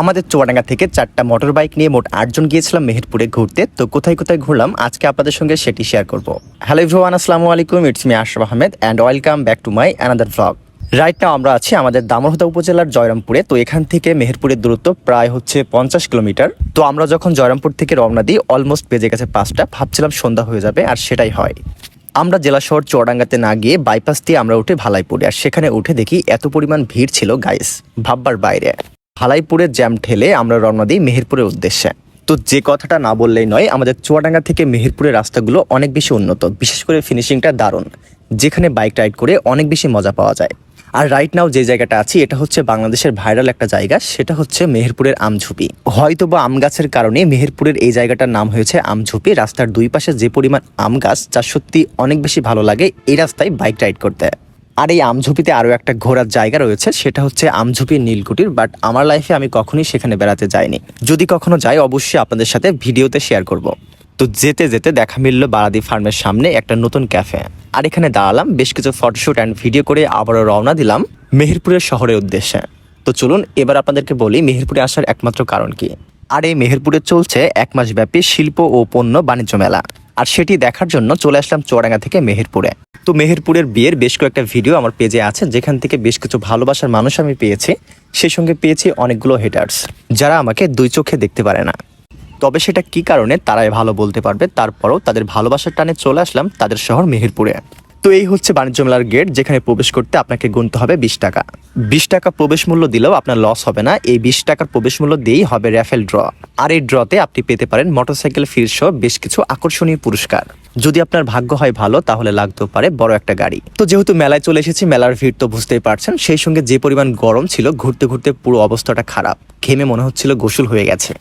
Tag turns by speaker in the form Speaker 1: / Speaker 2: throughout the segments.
Speaker 1: আমাদের চুয়াডাঙ্গা থেকে চারটা মোটর বাইক নিয়ে মোট আটজন গিয়েছিলাম মেহেরপুরে ঘুরতে। তো কোথায় কোথায় ঘুরলাম? আজকে আপনাদের সঙ্গে সেটি শেয়ার করব। হ্যালো ইভরান আসসালামু আলাইকুম। It's me Ashraf Ahmed and welcome back to my another vlog right now আমরা আছি আমাদের দামোহদা উপজেলার জয়রামপুরে। তো এখান থেকে মেহেরপুরের দূরত্ব প্রায় হচ্ছে পঞ্চাশ কিলোমিটার। তো আমরা যখন জয়রামপুর থেকে রওনা দিই অলমোস্ট বেজে গেছে পাঁচটা। ভাবছিলাম সন্ধ্যা হয়ে যাবে আর সেটাই হয়। আমরা জেলা শহর চুয়াডাঙ্গাতে না গিয়ে বাইপাস দিয়ে আমরা উঠে ভালাইপুরে। আর সেখানে উঠে দেখি এত পরিমাণ ভিড় ছিল গাইস ভাববার বাইরে। ভালাইপুরের জ্যাম ঠেলে আমরা রওনা দিই মেহেরপুরের উদ্দেশ্যে। তো যে কথাটা না বললেই নয়, আমাদের চুয়াডাঙ্গা থেকে মেহেরপুরের রাস্তাগুলো অনেক বেশি উন্নত, বিশেষ করে ফিনিশিংটা দারুণ, যেখানে বাইক রাইড করে অনেক বেশি মজা পাওয়া যায়। আর রাইট নাও যে জায়গাটা আছি, এটা হচ্ছে বাংলাদেশের ভাইরাল একটা জায়গা, সেটা হচ্ছে মেহেরপুরের আমঝুপি। হয়তো বা আম গাছের কারণে মেহেরপুরের এই জায়গাটার নাম হয়েছে আমঝুপি, রাস্তার দুই পাশে যে পরিমাণ আম গাছ, যা সত্যি অনেক বেশি ভালো লাগে এই রাস্তায় বাইক রাইড করতে। আর এই আমঝুপিতে আরও একটা ঘোরার জায়গা রয়েছে, সেটা হচ্ছে আমঝুপির নীলকুটির বাট আমার লাইফে আমি কখনোই সেখানে বেড়াতে যাইনি। যদি কখনো যাই, অবশ্যই আপনাদের সাথে ভিডিওতে শেয়ার করব। তো যেতে যেতে দেখা মিলল বারাদি ফার্মের সামনে একটা নতুন ক্যাফে আর এখানে দাঁড়ালাম, বেশ কিছু ফটোশ্যুট অ্যান্ড ভিডিও করে আবারও রওনা দিলাম মেহেরপুরের শহরের উদ্দেশ্যে। তো চলুন, এবার আপনাদেরকে বলি মেহেরপুরে আসার একমাত্র কারণ কি। আর এই মেহেরপুরে চলছে এক মাস ব্যাপী শিল্প ও পণ্য বাণিজ্য মেলা। আর সেটি দেখার জন্য চলে আসলাম চুয়াডাঙ্গা থেকে মেহেরপুরে। তো মেহেরপুরের বিয়ের বেশ কয়েকটা ভিডিও আমার পেজে আছে, যেখান থেকে বেশ কিছু ভালোবাসার মানুষ আমি পেয়েছি। সেই সঙ্গে পেয়েছি অনেকগুলো হেটার্স যারা আমাকে দুই চোখে দেখতে পারে না। তবে সেটা কি কারণে তারাই ভালো বলতে পারবে, তারপরও তাদের ভালোবাসার টানে চলে আসলাম তাদের শহর মেহেরপুরে। তো এই হচ্ছে বাণিজ্য মেলার গেট যেখানে প্রবেশ করতে আপনাকে গুনতে হবে বিশ টাকা। বিশ টাকা প্রবেশ মূল্য দিলেও আপনার লস হবে না, এই বিশ টাকার প্রবেশ মূল্য দিয়েই হবে র্যাফেল ড্র আর এই ড্রতে আপনি পেতে পারেন মোটরসাইকেল ফির সহ বেশ কিছু আকর্ষণীয় পুরস্কার। যদি আপনার ভাগ্য হয় ভালো, তাহলে লাগতেও পারে বড় একটা গাড়ি। তো যেহেতু মেলায় চলে এসেছি, মেলার ভিড় তো বুঝতেই পারছেন, সেই সঙ্গে যে পরিমাণ গরম ছিল, ঘুরতে ঘুরতে পুরো অবস্থাটা খারাপ। ঘেমে মনে হচ্ছিল গোসল হয়ে গেছে।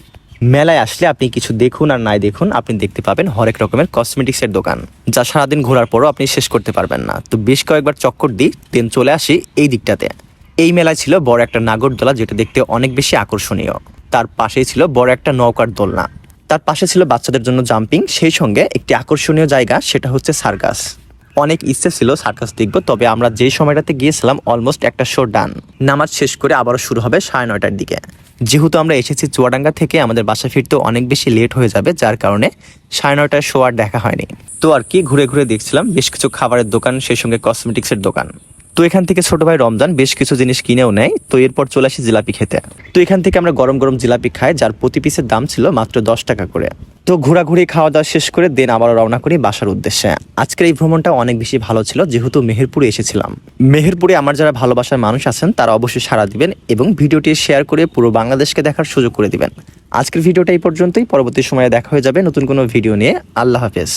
Speaker 1: মেলায় আসলে আপনি কিছু দেখুন আর নাই দেখুন, আপনি দেখতে পাবেন হরেক রকমের কসমেটিক্সের দোকান। যা সারাদিন ঘোরার পরও আপনি শেষ করতে পারবেন না। তো বেশ কয়েকবার চক্কর দিই, দেন চলে আসি এই দিকটাতে। এই মেলায় ছিল বড় একটা নাগরদোলা, যেটা দেখতে অনেক বেশি আকর্ষণীয়। তার পাশেই ছিল বড় একটা নৌকার দোলনা। তার পাশে ছিল বাচ্চাদের জন্য জাম্পিং, সেই সঙ্গে একটি আকর্ষণীয় জায়গা, সেটা হচ্ছে সার্কাস। অনেক ইচ্ছে ছিল সার্কাস দেখব, তবে আমরা যেই সময়টাতে গিয়েছিলাম, অলমোস্ট একটা শো ডান। নামাজ শেষ করে আবারও শুরু হবে সাড়ে নয়টার দিকে। যেহেতু আমরা এসেছি চুয়াডাঙ্গা থেকে, আমাদের বাসা ফিরতে অনেক বেশি লেট হয়ে যাবে, যার কারণে সাড়ে নয়টার শো আর দেখা হয়নি। তো আর কি ঘুরে ঘুরে দেখছিলাম, বেশ কিছু খাবারের দোকান, সেই সঙ্গে কসমেটিক্সের দোকান। তো এখান থেকে ছোট ভাই রমজান বেশ কিছু জিনিস কিনেও নেয়, তো এরপর চলে আসি জিলাপি খেতে। তো এখান থেকে আমরা গরম গরম জিলাপি খাই, যার প্রতি পিসের দাম ছিল মাত্র দশ টাকা করে। তো ঘোরাঘুরি খাওয়া দাওয়া শেষ করে দেন আবার রওনা করি বাসার উদ্দেশ্যে। আজকের এই ভ্রমণটা অনেক বেশি ভালো ছিল, যেহেতু মেহেরপুরে এসেছিলাম। মেহেরপুরে আমার যারা ভালোবাসার মানুষ আছেন, তারা অবশ্যই সাড়া দিবেন এবং ভিডিওটি শেয়ার করে পুরো বাংলাদেশকে দেখার সুযোগ করে দিবেন। আজকের ভিডিওটা এই পর্যন্তই, পরবর্তী সময়ে দেখা হয়ে যাবে নতুন কোনো ভিডিও নিয়ে। আল্লাহ হাফেজ।